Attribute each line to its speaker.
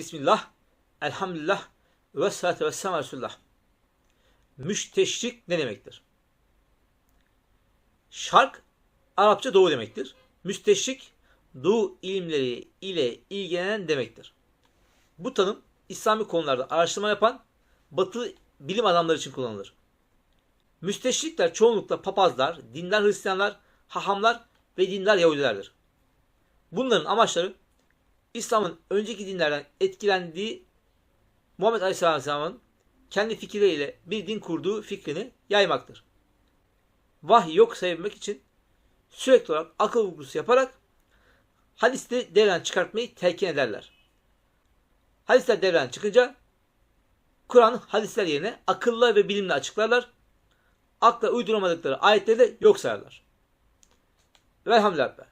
Speaker 1: Bismillah, elhamdülillah ve salatu ve selam Resulullah. Müsteşrik ne demektir? Şark, Arapça doğu demektir. Müsteşrik, doğu ilimleri ile ilgilenen demektir. Bu tanım, İslami konularda araştırma yapan batı bilim adamları için kullanılır. Müsteşrikler çoğunlukla papazlar, dindar Hristiyanlar, hahamlar ve dindar Yahudilerdir. Bunların amaçları İslam'ın önceki dinlerden etkilendiği Muhammed Aleyhisselam'ın kendi fikirleriyle bir din kurduğu fikrini yaymaktır. Vahiy yok sayabilmek için sürekli olarak akıl vurgusu yaparak hadiste devreden çıkartmayı telkin ederler. Hadisler devreden çıkınca Kur'an hadisler yerine akılla ve bilimle açıklarlar. Akla uyduramadıkları ayetleri de yok sayarlar. Velhamdülillah.